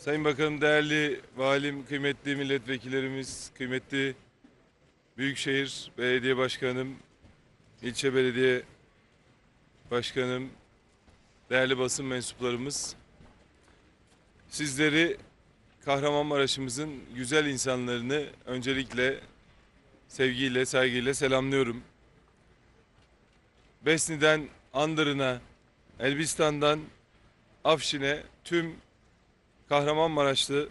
Sayın Bakanım, değerli valim, kıymetli milletvekillerimiz, kıymetli Büyükşehir Belediye Başkanım, ilçe belediye başkanım, değerli basın mensuplarımız, sizleri Kahramanmaraş'ımızın güzel insanlarını öncelikle sevgiyle, saygıyla selamlıyorum. Besni'den Andırın'a, Elbistan'dan Afşin'e tüm Kahramanmaraşlı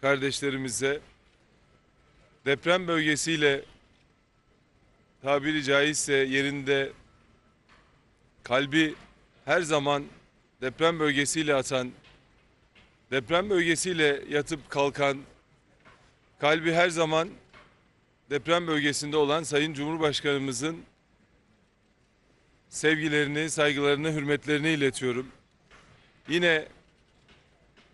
kardeşlerimize deprem bölgesiyle tabiri caizse yerinde kalbi her zaman deprem bölgesiyle atan, deprem bölgesiyle yatıp kalkan, kalbi her zaman deprem bölgesinde olan Sayın Cumhurbaşkanımızın sevgilerini, saygılarını, hürmetlerini iletiyorum. Yine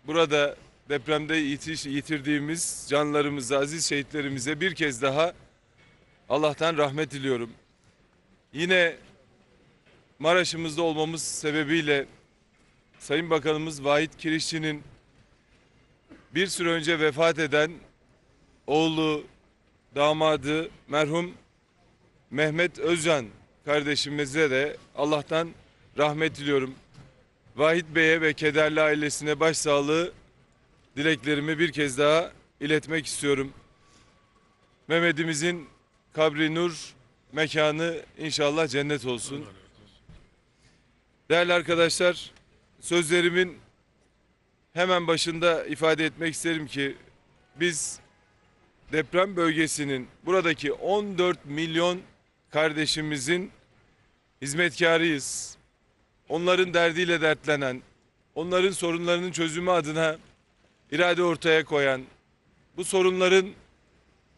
burada depremde yitiş, yitirdiğimiz canlarımıza, aziz şehitlerimize bir kez daha Allah'tan rahmet diliyorum. Yine Maraş'ımızda olmamız sebebiyle Sayın Bakanımız Vahit Kirişçi'nin bir süre önce vefat eden oğlu, damadı merhum Mehmet Özcan kardeşimize de Allah'tan rahmet diliyorum. Vahit Bey'e ve kederli ailesine başsağlığı dileklerimi bir kez daha iletmek istiyorum. Mehmet'imizin kabri nur, mekanı inşallah cennet olsun. Değerli arkadaşlar, sözlerimin hemen başında ifade etmek isterim ki biz deprem bölgesinin buradaki 14 milyon kardeşimizin hizmetkarıyız. Onların derdiyle dertlenen, onların sorunlarının çözümü adına irade ortaya koyan, bu sorunların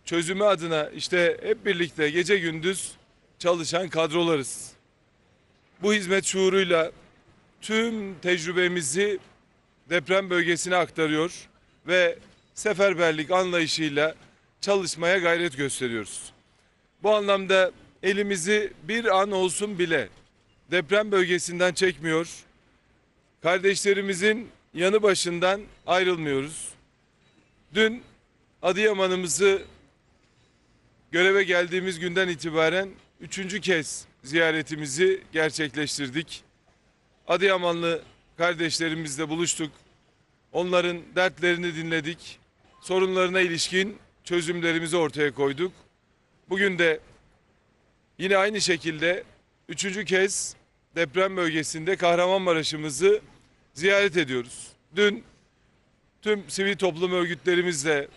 çözümü adına işte hep birlikte gece gündüz çalışan kadrolarız. Bu hizmet şuuruyla tüm tecrübemizi deprem bölgesine aktarıyor ve seferberlik anlayışıyla çalışmaya gayret gösteriyoruz. Bu anlamda elimizi bir an olsun bile deprem bölgesinden çekmiyor. Kardeşlerimizin yanı başından ayrılmıyoruz. Dün Adıyaman'ımızı göreve geldiğimiz günden itibaren üçüncü kez ziyaretimizi gerçekleştirdik. Adıyamanlı kardeşlerimizle buluştuk. Onların dertlerini dinledik. Sorunlarına ilişkin çözümlerimizi ortaya koyduk. Bugün de yine aynı şekilde üçüncü kez deprem bölgesinde Kahramanmaraş'ımızı ziyaret ediyoruz. Dün tüm sivil toplum örgütlerimizle,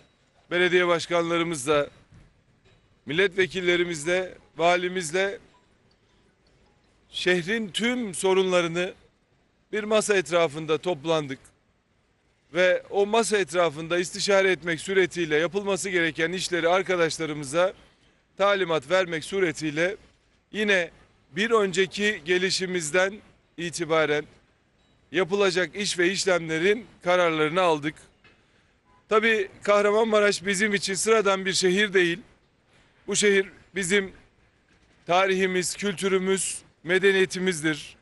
belediye başkanlarımızla, milletvekillerimizle, valimizle şehrin tüm sorunlarını bir masa etrafında toplandık. Ve o masa etrafında istişare etmek suretiyle yapılması gereken işleri arkadaşlarımıza talimat vermek suretiyle yine bir önceki gelişimizden itibaren yapılacak iş ve işlemlerin kararlarını aldık. Tabii Kahramanmaraş bizim için sıradan bir şehir değil. Bu şehir bizim tarihimiz, kültürümüz, medeniyetimizdir.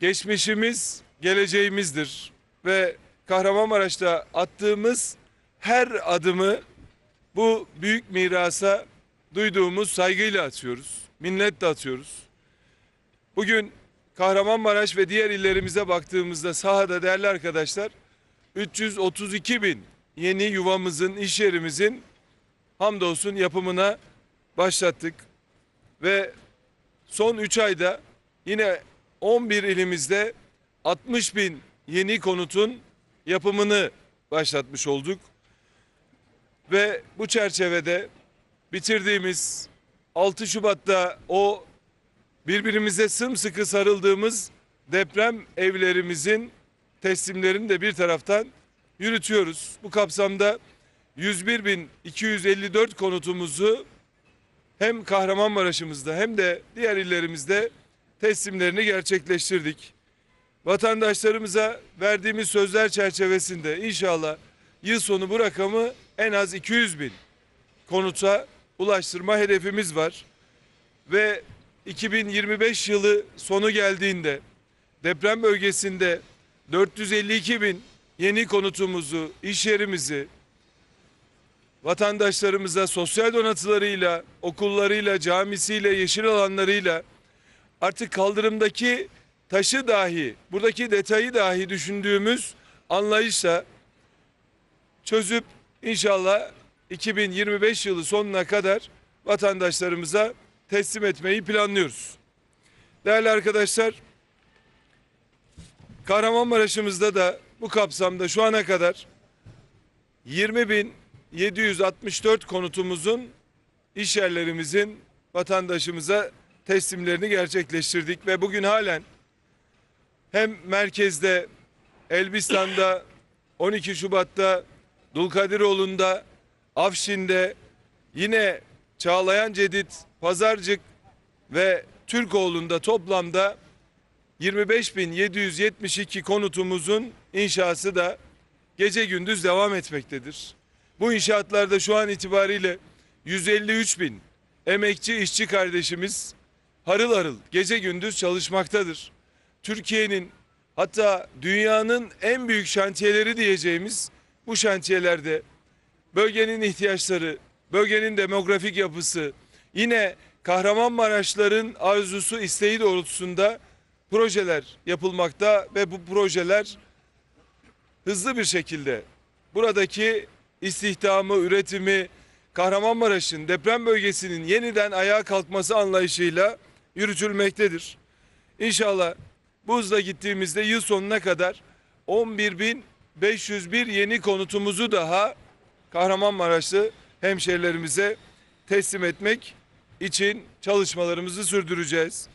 Geçmişimiz, geleceğimizdir ve Kahramanmaraş'ta attığımız her adımı bu büyük mirasa duyduğumuz saygıyla atıyoruz. Minnetle atıyoruz. Bugün Kahramanmaraş ve diğer illerimize baktığımızda sahada değerli arkadaşlar 332 bin yeni yuvamızın, iş yerimizin hamdolsun yapımına başlattık. Ve son 3 ayda yine 11 ilimizde 60 bin yeni konutun yapımını başlatmış olduk. Ve bu çerçevede bitirdiğimiz 6 Şubat'ta o birbirimize sımsıkı sarıldığımız deprem evlerimizin teslimlerini de bir taraftan yürütüyoruz. Bu kapsamda 101.254 konutumuzu hem Kahramanmaraş'ımızda hem de diğer illerimizde teslimlerini gerçekleştirdik. Vatandaşlarımıza verdiğimiz sözler çerçevesinde inşallah yıl sonu bu rakamı en az 200 bin konuta ulaştırma hedefimiz var. Ve 2025 yılı sonu geldiğinde deprem bölgesinde 452 bin yeni konutumuzu, iş yerimizi vatandaşlarımıza sosyal donatılarıyla, okullarıyla, camisiyle, yeşil alanlarıyla artık kaldırımdaki taşı dahi, buradaki detayı dahi düşündüğümüz anlayışla çözüp inşallah 2025 yılı sonuna kadar vatandaşlarımıza teslim etmeyi planlıyoruz. Değerli arkadaşlar, Kahramanmaraş'ımızda da bu kapsamda şu ana kadar 20.764 konutumuzun iş yerlerimizin vatandaşımıza teslimlerini gerçekleştirdik ve bugün halen hem merkezde, Elbistan'da, 12 Şubat'ta, Dulkadiroğlu'nda, Afşin'de, yine Çağlayan Cedid, Pazarcık ve Türkoğlu'nda toplamda 25.772 konutumuzun inşası da gece gündüz devam etmektedir. Bu inşaatlarda şu an itibariyle 153 bin emekçi işçi kardeşimiz harıl harıl gece gündüz çalışmaktadır. Türkiye'nin hatta dünyanın en büyük şantiyeleri diyeceğimiz bu şantiyelerde bölgenin ihtiyaçları, bölgenin demografik yapısı, yine Kahramanmaraşların arzusu, isteği doğrultusunda projeler yapılmakta ve bu projeler hızlı bir şekilde buradaki istihdamı, üretimi, Kahramanmaraş'ın deprem bölgesinin yeniden ayağa kalkması anlayışıyla yürütülmektedir. İnşallah bu hızla gittiğimizde yıl sonuna kadar 11.501 yeni konutumuzu daha Kahramanmaraşlı hemşehrilerimize teslim etmek için çalışmalarımızı sürdüreceğiz.